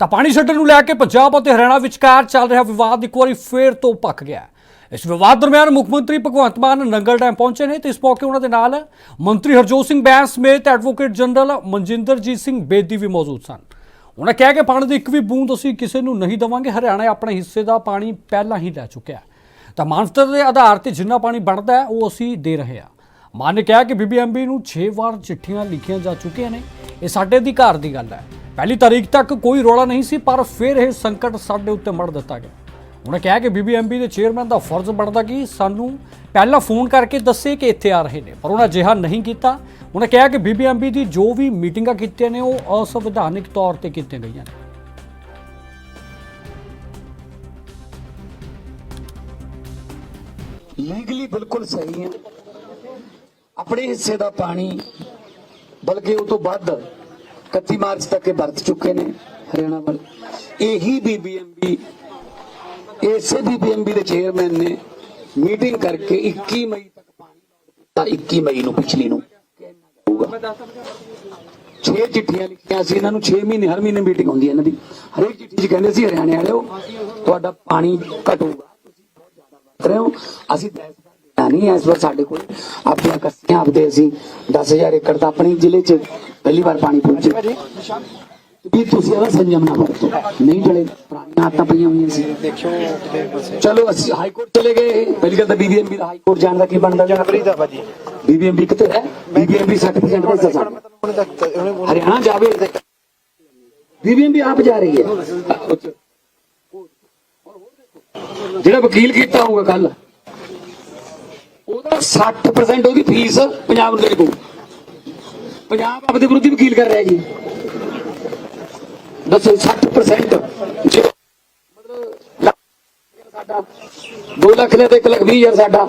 ਤਾਂ ਪਾਣੀ ਛੱਡਣ ਨੂੰ ਲੈ ਕੇ ਪੰਜਾਬ ਅਤੇ ਹਰਿਆਣਾ ਵਿਚਕਾਰ ਚੱਲ ਰਿਹਾ ਵਿਵਾਦ ਇੱਕ ਵਾਰੀ ਫੇਰ ਤੋਂ ਪੱਕ ਗਿਆ ਇਸ ਵਿਵਾਦ ਦਰਮਿਆਨ ਮੁੱਖ ਮੰਤਰੀ ਭਗਵੰਤ ਮਾਨ ਨੰਗਲ ਡੈਮ ਪਹੁੰਚੇ ਨੇ ਤੇ ਇਸ ਮੌਕੇ ਉਹਨਾਂ ਦੇ ਨਾਲ ਮੰਤਰੀ ਹਰਜੋਤ ਸਿੰਘ ਬੈਂਸ ਸਮੇਤ ਐਡਵੋਕੇਟ ਜਨਰਲ ਮਨਜਿੰਦਰਜੀਤ ਸਿੰਘ ਬੇਦੀ ਵੀ ਮੌਜੂਦ ਸਨ। ਉਹਨਾਂ ਕਿਹਾ ਕਿ ਪਾਣੀ ਦੀ ਇੱਕ ਵੀ ਬੂੰਦ ਅਸੀਂ ਕਿਸੇ ਨੂੰ ਨਹੀਂ ਦੇਵਾਂਗੇ। ਹਰਿਆਣਾ ਆਪਣੇ ਹਿੱਸੇ ਦਾ ਪਾਣੀ ਪਹਿਲਾਂ ਹੀ ਲੈ ਚੁੱਕਿਆ ਤਾਂ ਮਾਨਵਤਾ ਦੇ ਆਧਾਰ ਤੇ ਜਿੰਨਾ ਪਾਣੀ ਬਣਦਾ ਹੈ, ਉਹ ਅਸੀਂ ਦੇ ਰਹੇ ਹਾਂ। ਮਾਨ ਨੇ ਕਿਹਾ ਕਿ ਬੀਬੀਐਮਬੀ ਨੂੰ 6 ਵਾਰ ਚਿੱਠੀਆਂ ਲਿਖੀਆਂ ਜਾ ਚੁੱਕੀਆਂ ਨੇ। ਇਹ ਸਾਡੇ ਅਧਿਕਾਰ ਦੀ ਗੱਲ ਹੈ। ਪਹਿਲੀ ਤਾਰੀਖ ਤੱਕ ਕੋਈ ਰੌਲਾ ਨਹੀਂ ਸੀ, ਪਰ ਫਿਰ ਇਹ ਸੰਕਟ ਸਾਡੇ ਉੱਤੇ ਮੜ ਦਿੱਤਾ ਗਿਆ। ਉਹਨੇ ਕਿਹਾ ਕਿ ਬੀਬੀਐਮਬੀ ਦੇ ਚੇਅਰਮੈਨ ਦਾ ਫਰਜ਼ ਬਣਦਾ ਕਿ ਸਾਨੂੰ ਪਹਿਲਾਂ ਫੋਨ ਕਰਕੇ ਦੱਸੇ ਕਿ ਇੱਥੇ ਆ ਰਹੇ ਨੇ, ਪਰ ਉਹਨਾਂ ਅਜਿਹਾ ਨਹੀਂ ਕੀਤਾ। ਉਹਨੇ ਕਿਹਾ ਕਿ ਬੀਬੀਐਮਬੀ ਦੀ ਜੋ ਵੀ ਮੀਟਿੰਗਾਂ ਕੀਤੀਆਂ ਨੇ, ਉਹ ਅਸੰਵਿਧਾਨਿਕ ਤੌਰ ਤੇ ਕੀਤੀਆਂ ਗਈਆਂ ਨੇ। ਲੀਗਲੀ ਬਿਲਕੁਲ ਸਹੀ ਹੈ। ਆਪਣੇ ਹਿੱਸੇ ਦਾ ਪਾਣੀ, ਬਲਕਿ ਉਹ ਤੋਂ ਵੱਧ 31 ਮਾਰਚ ਤੱਕ ਇਹ ਵਰਤ ਚੁੱਕੇ ਨੇ ਹਰਿਆਣਾ ਵਾਲੇ। ਇਹੀ ਬੀਬੀਐਮਬੀ ਇਸੇ ਬੀਬੀਐਮਬੀ ਦੇ ਚੇਅਰਮੈਨ ਨੇ ਮੀਟਿੰਗ ਕਰਕੇ 21 ਮਈ ਤੱਕ ਪਾਣੀ 21 ਮਈ ਨੂੰ, ਪਿਛਲੀ ਨੂੰ। ਹੋਊਗਾ 6 ਚਿੱਠੀਆਂ ਲਿਖੀਆਂ ਸੀ, ਇਹਨਾਂ ਨੂੰ 6 ਮਹੀਨੇ, ਹਰ ਮਹੀਨੇ ਮੀਟਿੰਗ ਹੁੰਦੀ ਹੈ ਇਹਨਾਂ ਦੀ। ਹਰੇਕ ਚਿੱਠੀ 'ਚ ਕਹਿੰਦੇ ਸੀ, ਹਰਿਆਣੇ ਵਾਲਿਓ, ਤੁਹਾਡਾ ਪਾਣੀ ਘਟੂਗਾ ਕਰ ਰਹੇ ਹੋ। ਅਸੀਂ ਨਹੀਂ ਇਸ ਵਾਰ ਸਾਡੇ ਕੋਲ ਆਪਣੀਆਂ ਕੱਸੀਆਂ ਆਪਦੇ ਅਸੀਂ 10000 ਏਕੜ ਤਾਂ ਆਪਣੇ ਜ਼ਿਲ੍ਹੇ 'ਚ ਪਹਿਲੀ ਵਾਰ ਪਾਣੀ ਪਹੁੰਚੇ। ਵੀ ਤੁਸੀਂ ਇਹਦਾ ਸੰਜਮ ਨਾ ਵਰਤੋ। ਨਹੀਂ ਚਲੇ ਪੁਰਾਣੀਆਂ ਆਦਤਾਂ ਪਈਆਂ ਹੋਈਆਂ ਸੀ। ਚਲੋ ਅਸੀਂ ਹਾਈ ਕੋਰਟ ਚਲੇ ਗਏ। ਪਹਿਲੀ ਗੱਲ ਤਾਂ ਬੀਬੀਐਮਬੀ ਦਾ ਹਾਈ ਕੋਰਟ ਜਾਣ ਦਾ ਕੀ ਬਣਦਾ? ਜਨਵਰੀ ਦਾ ਭਾਜੀ। ਬੀਬੀਐਮਬੀ ਕਿੱਥੇ ਹੈ? ਬੀਬੀਐਮਬੀ ਸਰਟੀਫਿਕੇਟ ਦੇ ਉਹਨੇ ਹਰਿਆਣਾ ਜਾਵੇ ਬੀਬੀਐਮਬੀ ਆਪ ਜਾ ਰਹੀ ਹੈ। ਜਿਹੜਾ ਵਕੀਲ ਕੀਤਾ ਹੋਊਗਾ ਕੱਲ ਉਹਦਾ 60% ਉਹਦੀ ਫੀਸ ਪੰਜਾਬ ਨੂੰ ਦੇ ਦੂ ਪੰਜਾਬ ਆਪਦੇ ਵਿਰੁੱਧ ਵਕੀਲ ਕਰ ਰਿਹਾ ਜੀ। ਦੱਸੋ 60% ਜੇ ਮਤਲਬ ਸਾਡਾ 2 ਲੱਖ ਨੇ ਤੇ 1 ਲੱਖ 20 ਹਜ਼ਾਰ ਸਾਡਾ,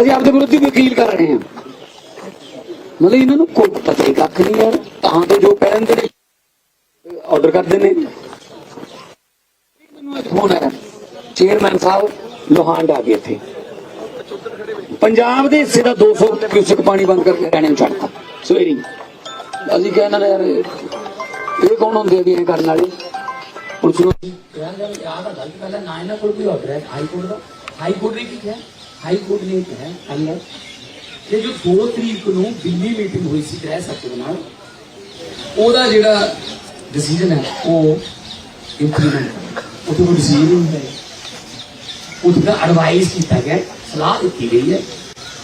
ਅਸੀਂ ਆਪਦੇ ਵਿਰੁੱਧ ਵਕੀਲ ਕਰ ਰਹੇ ਹਾਂ। ਮਤਲਬ ਇਹਨਾਂ ਨੂੰ ਕੋਈ ਪਤਾ ਹੀ ਕੱਖ ਨਹੀਂ ਯਾਰ, ਤਾਂ ਤੇ ਜੋ ਕਹਿ ਦਿੰਦੇ ਨੇ ਆਰਡਰ ਕਰਦੇ ਨੇ। ਮੈਨੂੰ ਇੱਕ ਫੋਨ ਆਇਆ ਚੇਅਰਮੈਨ ਸਾਹਿਬ, ਲੋਹਾਂਡ ਆ ਗਏ ਇੱਥੇ। ਪੰਜਾਬ ਦੇ ਹਿੱਸੇ ਦਾ 200 ਕਿਊਸਕ ਪਾਣੀ ਬੰਦ ਕਰਕੇ ਹਰਿਆਣੇ ਨੂੰ ਛੱਡਤਾ, ਸਵੇਰੀ ਅਸੀਂ ਕਹਿੰਦੇ ਨੇ ਯਾਰ, ਇਹ ਕੌਣ ਹੁੰਦੇ ਵੀ ਇਹ ਕਰਨ ਵਾਲੇ? ਪੁਲਿਸ ਨੂੰ ਯਾਦ ਆ ਗੱਲ ਪਹਿਲਾਂ ਨਾ ਇਹਨਾਂ ਕੋਲ ਕੋਈ ਆਰਡਰ ਹੈ ਹਾਈ ਕੋਰਟ ਦਾ ਹਾਈ ਕੋਰਟ ਨੇ ਕੀ ਕਿਹਾ ਹਾਈ ਕੋਰਟ ਨੇ ਕਿਹਾ ਅੰਦਰ ਕਿ ਜੋ 2 ਤਰੀਕ ਨੂੰ ਦਿੱਲੀ ਮੀਟਿੰਗ ਹੋਈ ਸੀ ਗ੍ਰਹਿ ਸੱਤ ਨਾਲ, ਉਹਦਾ ਜਿਹੜਾ ਡਿਸੀਜਨ ਹੈ, ਉਹ ਇੰਪਲੀਮੈਂਟ ਉਹ ਤੋਂ ਡਿਸੀਜਨ ਨਹੀਂ ਹੈ ਉਹਦਾ ਦਾ ਐਡਵਾਈਸ ਕੀਤਾ ਗਿਆ, ਸਲਾਹ ਦਿੱਤੀ ਗਈ ਹੈ।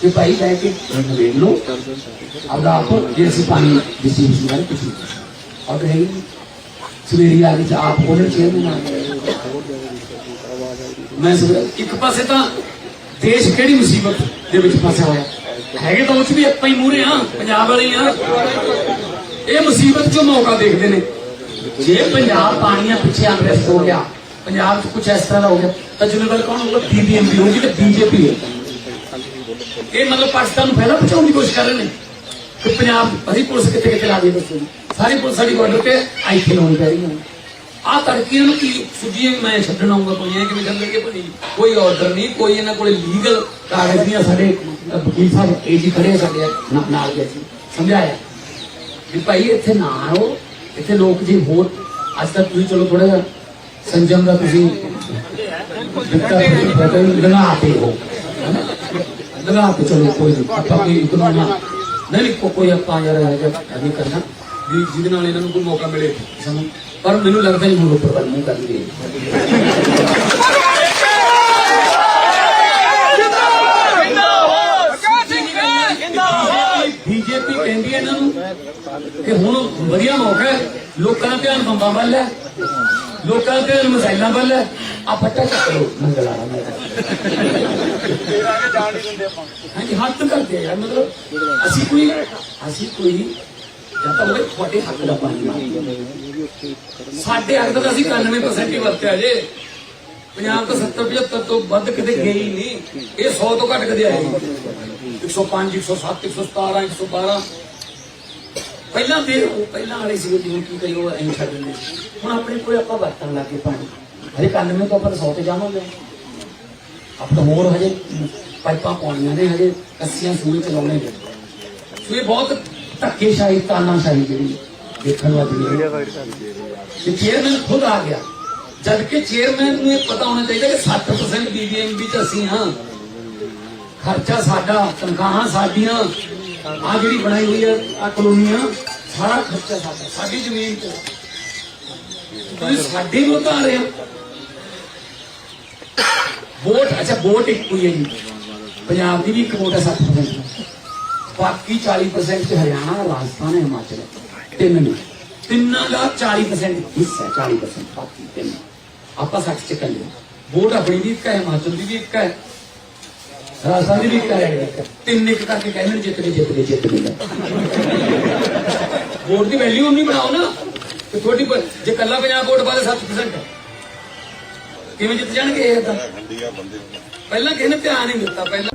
ਕਿ ਭਾਈ ਬੈ ਕੇ ਵੇਖ ਲਓ ਆਪਦਾ ਆਪੋ ਜੇ ਅਸੀਂ ਪਾਣੀ ਡਿਸਟ੍ਰੀਬਿਊਸ਼ਨ ਕਰੇ ਕੁਝ ਨਹੀਂ ਔਰ ਹੈ ਸਵੇਰੀ ਆ ਕੇ ਆਪ ਉਹਨੇ ਚੇਅਰਮੈਨ ਆ ਗਏ ਮੈਂ ਸਵੇਰੇ ਇੱਕ ਪਾਸੇ ਤਾਂ ਦੇਸ਼ ਕਿਹੜੀ ਮੁਸੀਬਤ ਦੇ ਵਿੱਚ ਫਸਿਆ ਹੋਇਆ ਹੈਗੇ ਤਾਂ ਉਹ 'ਚ ਵੀ ਆਪਾਂ ਹੀ ਮੂਰੇ ਆ ਪੰਜਾਬ ਵਾਲੇ ਹੀ ਆ ਇਹ ਮੁਸੀਬਤ ਚੋਂ ਮੌਕਾ ਦੇਖਦੇ ਨੇ ਜੇ ਪੰਜਾਬ ਪਾਣੀਆਂ ਪਿੱਛੇ ਅੰਗਰੇਜ਼ ਹੋ ਗਿਆ ਪੰਜਾਬ 'ਚ ਕੁਝ ਇਸ ਤਰ੍ਹਾਂ ਦਾ ਹੋ ਗਿਆ ਤਾਂ ਜ਼ਿੰਮੇਵਾਰ ਕੌਣ ਹੋਊਗਾ ਬੀਬੀਐਮਪੀ ਹੋਊਗੀ ਤੇ ਬੀਜੇਪੀ ਹੈ ਇਹ ਮਤਲਬ ਪਾਕਿਸਤਾਨ ਨੂੰ ਪਹਿਲਾਂ ਬਚਾਉਣ ਦੀ ਕੋਸ਼ਿਸ਼ ਕਰ ਰਹੇ ਨੇ। ਕਿ ਪੰਜਾਬ ਅਸੀਂ ਪੁਲਿਸ ਕਿੱਥੇ ਕਿੱਥੇ ਲਾ ਦੇ ਦੱਸੋ ਜੀ। ਸਾਰੀ ਪੁਲਿਸ ਸਾਡੀ ਬਾਰਡਰ ਤੇ ਆਈਥੇ ਲਾਉਣੀ ਪੈ ਰਹੀ ਹੈ। ਆ ਤੜਕੀ ਨੂੰ ਕੀ ਸੁਜੀ ਮੈਂ ਛੱਡਣ ਆਉਂਗਾ ਕੋਈ ਇਹ ਕਿਵੇਂ ਚੱਲਣਗੇ ਭਾਈ ਕੋਈ ਆਰਡਰ ਨਹੀਂ ਕੋਈ ਇਹਨਾਂ ਕੋਲੇ ਲੀਗਲ ਕਾਗਜ਼ ਨਹੀਂ ਸਾਡੇ। ਵਕੀਲ ਸਾਹਿਬ ਇਹ ਜੀ ਖੜੇ ਸਾਡੇ ਨਾਲ ਗਏ ਸੀ ਸਮਝਾਇਆ? ਵੀ ਭਾਈ ਇੱਥੇ ਨਾ ਆਓ। ਇੱਥੇ ਲੋਕ ਜੀ ਹੋਰ ਅੱਜ ਤੱਕ ਤੁਸੀਂ ਚਲੋ ਥੋੜਾ ਜਿਹਾ ਸੰਜਮ ਦਾ ਤੁਸੀਂ ਦਿੱਤਾ ਲਗਾ ਤੇ ਹੋ। ਲਗਾ ਕੇ ਚਲੋ ਕੋਈ ਨਹੀਂ ਆਪਾਂ ਕੋਈ ਇਕਨੋਮੀ ਨਹੀਂ ਕੋ- ਕੋਈ ਆਪਾਂ ਯਾਰ ਇਹ ਜਿਹਾ ਕਰਨਾ ਵੀ ਜਿਹਦੇ ਨਾਲ ਇਹਨਾਂ ਨੂੰ ਕੋਈ ਮੌਕਾ ਮਿਲੇ ਸਾਨੂੰ ਪਰ ਮੈਨੂੰ ਲੱਗਦਾ ਨਹੀਂ ਹੁਣ ਉੱਪਰ ਵੱਲ ਮੂੰਹ ਕਰਨਗੇ ਬੀਜੇਪੀ ਕਹਿੰਦੀ ਹੈ ਇਹਨਾਂ ਨੂੰ ਕਿ ਹੁਣ ਵਧੀਆ ਮੌਕਾ ਹੈ, ਲੋਕਾਂ ਦਾ ਧਿਆਨ ਬੰਬਾਂ ਵੱਲ ਹੈ, ਲੋਕਾਂ ਦਾ ਧਿਆਨ ਮਸਾਇਲਾਂ ਵੱਲ ਹੈ ਆ ਫੱਟਾ ਚੱਕ ਲੋ ਮੰਗਲਾ ਹਾਂਜੀ ਹੱਥ ਕਰਦੇ ਆ ਮਤਲਬ ਅਸੀਂ ਕੋਈ ਅਸੀਂ ਕੋਈ ਜਾਂ ਤਾਂ ਉਹਦੇ ਤੁਹਾਡੇ ਹੱਕ ਦਾ ਪਾਣੀ ਮੰਗਦੇ ਸਾਡੇ ਹੱਕ ਦਾ ਤਾਂ ਅਸੀਂ 91% ਹੀ ਵਰਤਿਆ ਜੇ। ਪੰਜਾਬ ਤਾਂ 70 75 ਤੋਂ ਵੱਧ ਗਏ ਹੀ ਨਹੀਂ। ਇਹ 100 ਤੋਂ ਘੱਟ ਕਦੇ ਆਏ ਨਹੀਂ। 105 107 117 112 ਪਹਿਲਾਂ ਦੇ ਉਹ ਪਹਿਲਾਂ ਵਾਲੇ ਸੀ ਜਿਵੇਂ ਕੀ ਕਈ ਉਹ ਐਂ ਛੱਡ ਦਿੰਦੇ। ਹੁਣ ਆਪਣੇ ਕੋਲ ਆਪਾਂ ਵਰਤਣ ਲੱਗੇ ਪਾਣੀ। ਹਜੇ 91 ਤੋਂ ਆਪਾਂ 100 ਤੇ ਜਾਵਾਂਗੇ। ਆਪਾਂ ਹੋਰ ਹਜੇ ਪਾਈਪਾਂ ਪਾਉਣੀਆਂ ਨੇ, ਹਜੇ ਕੱਸੀਆਂ ਸੂਈ ਚਲਾਉਣੇ ਨੇ। ਸੋ ਇਹ ਬਹੁਤ ਧੱਕੇਸ਼ਾਹੀ, ਤਾਨਾਸ਼ਾਹੀ ਜਿਹੜੀ ਦੇਖਣ ਵਾਲੀ ਤੇ ਚੇਅਰਮੈਨ ਖੁਦ ਆ ਗਿਆ। ਜਦ ਕਿ ਚੇਅਰਮੈਨ ਨੂੰ ਇਹ ਪਤਾ ਹੋਣਾ ਚਾਹੀਦਾ ਕਿ 60% ਬੀਬੀਐਮਬੀ ਚ ਅਸੀਂ ਹਾਂ। ਖਰਚਾ ਸਾਡਾ, ਤਨਖਾਹਾਂ ਸਾਡੀਆਂ ਆ ਜਿਹੜੀ ਬਣਾਈ ਹੋਈ ਹੈ ਆ ਕਲੋਨੀਆਂ, ਸਾਰਾ ਖਰਚਾ ਸਾਡਾ, ਸਾਡੀ ਜ਼ਮੀਨ ਤੇ। ਤੁਸੀਂ ਸਾਡੇ ਕੋਲ ਤਾਂ ਰਹੇ ਹੋ। ਵੋਟ ਅੱਛਾ, ਵੋਟ ਇੱਕ ਹੋਈ ਹੈ ਜੀ। ਪੰਜਾਬ ਦੀ ਵੀ ਇੱਕ ਵੋਟ ਹੈ 60% ਬਾਕੀ 40% ਚ ਹਰਿਆਣਾ, ਰਾਜਸਥਾਨ ਹੈ। ਹਿਮਾਚਲ ਤਿੰਨ ਨੇ। ਤਿੰਨਾਂ ਦਾ 40% ਹਿੱਸਾ 40% ਬਾਕੀ ਤਿੰਨ। ਆਪਾਂ 60 ਚ ਕਰ ਵੋਟ ਆਪਣੀ ਵੀ ਇੱਕ ਹੈ, ਹਿਮਾਚਲ ਦੀ ਵੀ ਇੱਕ ਹੈ, ਰਾਜਸਥਾਨ ਦੀ ਵੀ ਇੱਕ ਹੈ। ਤਿੰਨ ਇੱਕ ਕਰਕੇ ਕਹਿੰਦੇ ਨੇ, ਜਿੱਤ ਗਏ, ਜਿੱਤ ਵੋਟ ਦੀ ਵੈਲਿਊ ਨਹੀਂ ਬਣਾਓ ਨਾ। ਤੇ ਤੁਹਾਡੀ ਜੇ ਕੱਲਾ ਪੰਜਾਬ ਵੋਟ ਵਾਲੇ 7% ਹੈ ਕਿਵੇਂ ਜਿੱਤ ਜਾਣਗੇ ਇਹ ਤਾਂ? ਪਹਿਲਾਂ ਕਿਸੇ ਨੇ ਧਿਆਨ ਨਹੀਂ ਦਿੱਤਾ ਪਹਿਲਾਂ।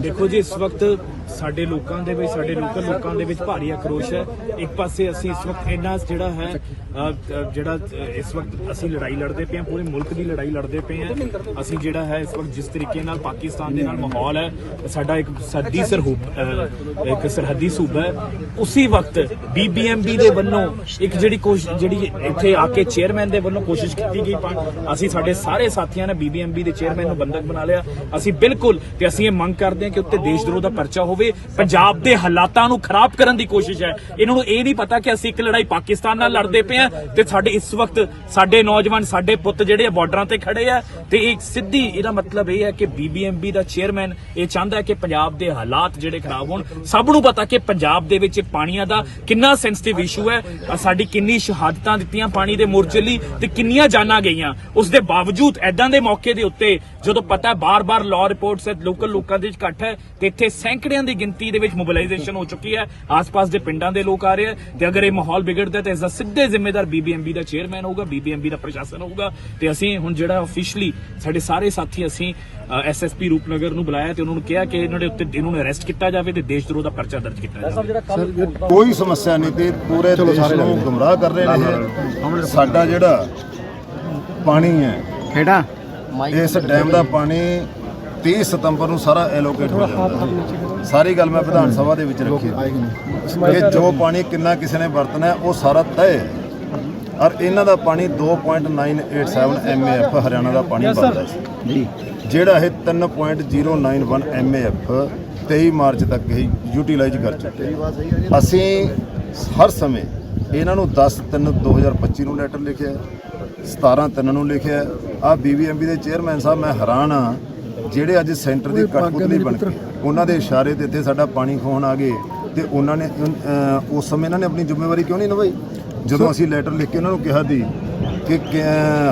ਦੇਖੋ ਜੀ ਇਸ ਵਕਤ ਸਾਡੇ ਲੋਕਾਂ ਦੇ ਵਿੱਚ ਸਾਡੇ ਲੋਕਲ ਲੋਕਾਂ ਦੇ ਵਿੱਚ ਭਾਰੀ ਆਕਰੋਸ਼ ਹੈ। ਇੱਕ ਪਾਸੇ ਅਸੀਂ ਇਸ ਵਕਤ ਇੰਨਾ ਜਿਹੜਾ ਹੈ ਅ, ਜਿਹੜਾ ਇਸ ਵਕਤ ਅਸੀਂ ਲੜਾਈ ਲੜਦੇ ਪਏ ਹਾਂ ਪੂਰੇ ਮੁਲਕ ਦੀ ਲੜਾਈ ਲੜਦੇ ਪਏ ਹਾਂ। ਅਸੀਂ ਜਿਹੜਾ ਹੈ ਇਸ ਵਕਤ ਜਿਸ ਤਰੀਕੇ ਨਾਲ ਪਾਕਿਸਤਾਨ ਦੇ ਨਾਲ ਮਾਹੌਲ ਹੈ ਸਾਡਾ ਇੱਕ ਸਰਦੀ ਸਰਹੂਬ ਅ, ਇੱਕ ਸਰਹੱਦੀ ਸੂਬਾ ਹੈ। ਉਸੇ ਵਕਤ ਬੀਬੀਐਮਬੀ ਦੇ ਵੱਲੋਂ ਇੱਕ ਜਿਹੜੀ ਕੋਸ਼ਿਸ਼ ਜਿਹੜੀ ਇੱਥੇ ਆ ਕੇ ਚੇਅਰਮੈਨ ਦੇ ਵੱਲੋਂ ਕੋਸ਼ਿਸ਼ ਕੀਤੀ ਗਈ। ਪਾ- ਅਸੀਂ ਸਾਡੇ ਸਾਰੇ ਸਾਥੀਆਂ ਨੇ ਬੀਬੀਐਮਬੀ ਦੇ ਚੇਅਰਮੈਨ ਨੂੰ ਬੰਦਕ ਬਣਾ ਲਿਆ। ਅਸੀਂ ਬਿਲਕੁਲ ਤੇ ਅਸੀਂ ਇਹ ਮੰਗ ਕਰਦੇ ਹਾਂ ਕਿ ਉੱਤੇ ਦੇਸ਼ ਦਰੋਹ ਦਾ ਪਰਚਾ ਹੋਵੇ। ਪੰਜਾਬ ਦੇ ਹਾਲਾਤਾਂ ਨੂੰ ਖਰਾਬ ਕਰਨ ਦੀ ਕੋਸ਼ਿਸ਼ ਹੈ। ਇਹਨਾਂ ਨੂੰ ਇਹ ਨਹੀਂ ਪਤਾ ਕਿ ਅਸੀਂ ਇੱਕ ਲੜਾਈ ਪਾਕਿਸਤਾਨ ਨਾਲ ਲੜਦੇ ਪਏ ਹਾਂ ਤੇ ਸਾਡੇ ਇਸ ਵਕਤ ਸਾਡੇ ਨੌਜਵਾਨ, ਸਾਡੇ ਪੁੱਤ ਜਿਹੜੇ ਆ ਬਾਰਡਰਾਂ ਤੇ ਖੜੇ ਆ। ਤੇ ਇੱਕ ਸਿੱਧੀ ਇਹਦਾ ਮਤਲਬ ਇਹ ਹੈ ਕਿ ਬੀਬੀਐਮਬੀ ਦਾ ਚੇਅਰਮੈਨ ਇਹ ਚਾਹੁੰਦਾ ਹੈ ਕਿ ਪੰਜਾਬ ਦੇ ਹਾਲਾਤ ਜਿਹੜੇ ਖਰਾਬ ਹੋਣ। ਸਭ ਨੂੰ ਪਤਾ ਕਿ ਪੰਜਾਬ ਦੇ ਵਿੱਚ ਪਾਣੀਆਂ ਦਾ ਕਿੰਨਾ ਸੈਂਸਿਟਿਵ ਇਸ਼ੂ ਹੈ। ਸਾਡੀ ਕਿੰਨੀ ਸ਼ਹਾਦਤਾਂ ਦਿੱਤੀਆਂ ਪਾਣੀ ਦੇ ਮੋਰਚੇ ਲਈ ਤੇ ਕਿੰਨੀਆਂ ਜਾਨਾਂ ਗਈਆਂ। ਉਸ ਦੇ ਬਾਵਜੂਦ ਐਦਾਂ ਦੇ ਮੌਕੇ ਦੇ ਉੱਤੇ ਜਦੋਂ ਪਤਾ ਹੈ ਬਾਰ-ਬਾਰ ਲਾਅ ਰਿਪੋਰਟਸ ਹੈ ਲੋਕਲ ਲੋਕਾਂ ਦੇ ਵਿੱਚ ਇਕੱਠ ਹੈ ਤੇ ਇੱਥੇ ਸੈਂਕੜਿਆਂ ਦੀ ਗਿਣਤੀ ਦੇ ਵਿੱਚ ਮੋਬਿਲਾਈਜੇਸ਼ਨ ਹੋ ਚੁੱਕੀ ਹੈ। ਆਸ-ਪਾਸ ਦੇ ਪਿੰਡਾਂ ਦੇ ਲੋਕ ਆ ਰਹੇ ਤੇ ਅਗਰ ਇਹ ਮਾਹੌਲ ਵਿਗੜਦਾ ਤਾਂ ਇਸ ਦਾ ਸਿੱਧੇ ਜ਼ਿੰਮੇਦਾਰ ਬੀਬੀਐਮਬੀ ਦਾ ਚੇਅਰਮੈਨ ਹੋਊਗਾ ਬੀਬੀਐਮਬੀ ਦਾ ਪ੍ਰਸ਼ਾਸਨ ਹੋਊਗਾ। ਤੇ ਅਸੀਂ ਹੁਣ ਜਿਹੜਾ ਅਫੀਸ਼ੀਅਲੀ ਸਾਡੇ ਸਾਰੇ ਸਾਥੀ ਅਸੀਂ ਐਸਐਸਪੀ ਰੂਪਨਗਰ ਨੂੰ ਬੁਲਾਇਆ ਤੇ ਉਹਨਾਂ ਨੂੰ ਕਿਹਾ ਕਿ ਇਹਨਾਂ ਦੇ ਉੱਤੇ ਇਹਨਾਂ ਨੂੰ ਅਰੈਸਟ ਕੀਤਾ ਜਾਵੇ ਤੇ ਦੇਸ਼ ਦਰੋਹ ਦਾ ਪਰਚਾ ਦਰਜ ਕੀਤਾ ਜਾਵੇ। ਕੋਈ ਸਮੱਸਿਆ ਨਹੀਂ ਤੇ ਪੂਰੇ ਦੇਸ਼ ਨੂੰ ਗੁੰਮਰਾਹ ਕਰ ਰਹੇ ਨੇ। ਸਾਡਾ ਜਿਹੜਾ ਪਾਣੀ ਹੈ ਕਿਹੜਾ ਇਸ ਡੈਮ ਦਾ ਪਾਣੀ 30 ਸਤੰਬਰ ਨੂੰ ਸਾਰਾ ਐਲੋਕੇਟ ਹੋ ਜਾਂਦਾ ਸਾਰੀ ਗੱਲ ਮੈਂ ਵਿਧਾਨ ਸਭਾ ਦੇ ਵਿੱਚ ਰੱਖੀ। ਕਿ ਜੋ ਪਾਣੀ ਕਿੰਨਾ ਕਿਸੇ ਨੇ ਵਰਤਣਾ ਹੈ, ਉਹ ਸਾਰਾ ਤੈਅ ਹੈ। ਔਰ ਇਹਨਾਂ ਦਾ ਪਾਣੀ 2.987 ਐਮਏਐਫ ਹਰਿਆਣਾ ਦਾ ਪਾਣੀ ਬਣਦਾ ਸੀ ਜੀ। ਜਿਹੜਾ ਇਹ 3.091 ਐਮਏਐਫ 23 ਮਾਰਚ ਤੱਕ ਇਹ ਯੂਟਿਲਾਈਜ਼ ਕਰ ਚੁੱਕੇ ਹਾਂ। ਅਸੀਂ ਹਰ ਸਮੇਂ ਇਹਨਾਂ ਨੂੰ 10 3 2025 ਨੂੰ ਲੈਟਰ ਲਿਖਿਆ 17 3 ਨੂੰ ਲਿਖਿਆ ਆ ਬੀਬੀਐਮਬੀ ਦੇ ਚੇਅਰਮੈਨ ਸਾਹਿਬ ਮੈਂ ਹੈਰਾਨ ਆ ਜਿਹੜੇ ਅੱਜ ਸੈਂਟਰ ਦੀ ਕਠਪੁਤਲੀ ਬਣ ਕੇ ਉਹਨਾਂ ਦੇ ਇਸ਼ਾਰੇ ਤੇ ਇੱਥੇ ਸਾਡਾ ਪਾਣੀ ਖੋਣ ਆ ਗਏ ਤੇ ਉਹਨਾਂ ਨੇ ਉਸ ਸਮੇਂ ਇਹਨਾਂ ਨੇ ਆਪਣੀ ਜ਼ਿੰਮੇਵਾਰੀ ਕਿਉਂ ਨਹੀਂ ਨਿਭਾਈ? ਜਦੋਂ ਅਸੀਂ ਲੈਟਰ ਲਿਖ ਕੇ ਉਹਨਾਂ ਨੂੰ ਕਿਹਾ ਸੀ ਕਿ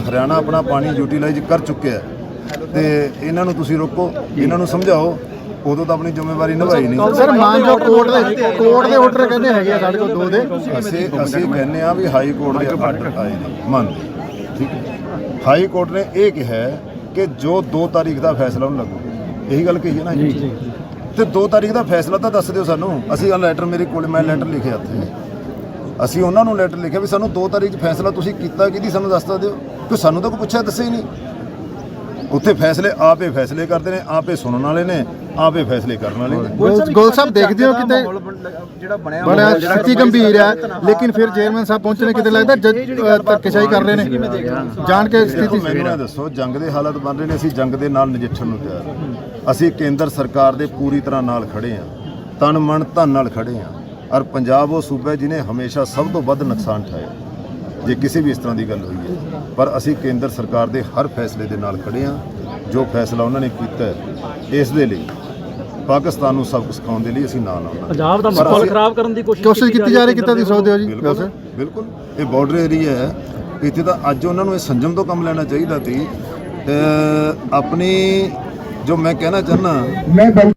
ਹਰਿਆਣਾ ਆਪਣਾ ਪਾਣੀ ਯੂਟਿਲਾਈਜ਼ ਕਰ ਚੁੱਕਿਆ ਤੇ ਇਹਨਾਂ ਨੂੰ ਤੁਸੀਂ ਰੋਕੋ ਇਹਨਾਂ ਨੂੰ ਸਮਝਾਓ ਉਦੋਂ ਤਾਂ ਆਪਣੀ ਜ਼ਿੰਮੇਵਾਰੀ ਨਿਭਾਈ ਨਹੀਂ। ਸਰ ਮਾਨਜੋ ਕੋਰਟ ਦੇ ਕੋਰਟ ਦੇ ਆਰਡਰ ਕਹਿੰਦੇ ਹੈਗੇ ਸਾਡੇ ਕੋਲ ਦੋ ਦੇ। ਅਸੀਂ ਅਸੀਂ ਕਹਿੰਦੇ ਆ ਵੀ ਹਾਈ ਕੋਰਟ ਦੇ ਆਰਡਰ ਆਏ ਨੇ। ਮੰਨਦੇ ਠੀਕ ਹੈ। ਹਾਈ ਕੋਰਟ ਨੇ ਇਹ ਕਿਹਾ ਕਿ ਜੋ 2 ਤਾਰੀਖ ਦਾ ਫੈਸਲਾ ਉਹਨੂੰ ਲੱਗੂ। ਇਹੀ ਗੱਲ ਕਹੀ ਹੈ ਨਾ ਜੀ ਤੇ 2 ਤਾਰੀਖ ਦਾ ਫੈਸਲਾ ਤਾਂ ਦੱਸ ਦਿਓ ਸਾਨੂੰ। ਅਸੀਂ ਆ ਲੈਟਰ ਮੇਰੇ ਕੋਲ ਮੈਂ ਲੈਟਰ ਲਿਖਿਆ ਉੱਥੇ ਅਸੀਂ ਉਹਨਾਂ ਨੂੰ ਲੈਟਰ ਲਿਖਿਆ ਵੀ ਸਾਨੂੰ 2 ਤਾਰੀਖ 'ਚ ਫੈਸਲਾ ਤੁਸੀਂ ਕੀਤਾ ਕਿਹਦੀ ਸਾਨੂੰ ਦੱਸ ਦਿਓ। ਕਿ ਸਾਨੂੰ ਤਾਂ ਕੋਈ ਪੁੱਛਿਆ ਦੱਸੇ ਹੀ ਨਹੀਂ। ਉੱਥੇ ਫੈਸਲੇ ਆਪੇ ਫੈਸਲੇ ਕਰਦੇ ਨੇ ਆਪੇ ਸੁਣਨ ਵਾਲੇ ਨੇ। ਆਪੇ ਫੈਸਲੇ ਕਰਨ ਵਾਲੇ। ਨੇ ਗੋਲ ਸਾਹਿਬ ਦੇਖਦੇ ਹੋ ਕਿਤੇ ਜਿਹੜਾ ਬਣਿਆ ਬੜਾ ਸਥਿਤੀ ਗੰਭੀਰ ਹੈ। ਲੇਕਿਨ ਫਿਰ ਚੇਅਰਮੈਨ ਸਾਹਿਬ ਪਹੁੰਚਣੇ ਕਿਤੇ ਲੱਗਦਾ ਜੱਜ ਅ, ਧੱਕੇਸ਼ਾਹੀ ਕਰ ਰਹੇ ਨੇ। ਜਾਣ ਕੇ ਦੇਖੋ ਸਥਿਤੀ ਮੈਨੂੰ ਇਹ ਦੱਸੋ ਜੰਗ ਦੇ ਹਾਲਾਤ ਬਣ ਰਹੇ ਨੇ ਅਸੀਂ ਜੰਗ ਦੇ ਨਾਲ ਨਜਿੱਠਣ ਨੂੰ ਤਿਆਰ ਹਾਂ। ਅਸੀਂ ਕੇਂਦਰ ਸਰਕਾਰ ਦੇ ਪੂਰੀ ਤਰ੍ਹਾਂ ਨਾਲ ਖੜੇ ਹਾਂ। ਤਨ ਮਨ ਧਨ ਨਾਲ ਖੜੇ ਹਾਂ। ਔਰ ਪੰਜਾਬ ਉਹ ਸੂਬਾ ਹੈ ਜਿਨੇ ਹਮੇਸ਼ਾ ਸਭ ਤੋਂ ਵੱਧ ਨੁਕਸਾਨ ਠਾਇਆ। ਜੇ ਕਿਸੇ ਵੀ ਇਸ ਤਰ੍ਹਾਂ ਦੀ ਗੱਲ ਹੋਈ ਹੈ। ਪਰ ਅਸੀਂ ਕੇਂਦਰ ਸਰਕਾਰ ਦੇ ਹਰ ਫੈਸਲੇ ਦੇ ਨਾਲ ਖੜੇ ਹਾਂ। ਜੋ ਫੈਸਲਾ ਉਹਨਾਂ ਨੇ ਕੀਤਾ ਹੈ ਇਸ ਦੇ ਲਈ ਪਾਕਿਸਤਾਨ ਨੂੰ ਸਬਕ ਸਿਖਾਉਣ ਦੇ ਲਈ ਅਸੀਂ ਨਾਲ ਆਉਣਾ ਪੰਜਾਬ ਦਾ ਮਾਹੌਲ ਖਰਾਬ ਕਰਨ ਦੀ ਕੋਸ਼ਿਸ਼ ਕੀਤੀ ਜਾ ਰਹੀ ਕਿਤਾ ਦੀ ਸੋਚਦੇ ਹੋ ਜੀ? ਬਿਲਕੁਲ ਵੈਸੇ ਬਿਲਕੁਲ। ਇਹ ਬਾਰਡਰ ਏਰੀਆ ਹੈ। ਇੱਥੇ ਤਾਂ ਅੱਜ ਉਹਨਾਂ ਨੂੰ ਇਹ ਸੰਜਮ ਤੋਂ ਕੰਮ ਲੈਣਾ ਚਾਹੀਦਾ ਸੀ। ਆਪਣੀ ਜੋ ਮੈਂ ਕਹਿਣਾ ਚਾਹਨਾ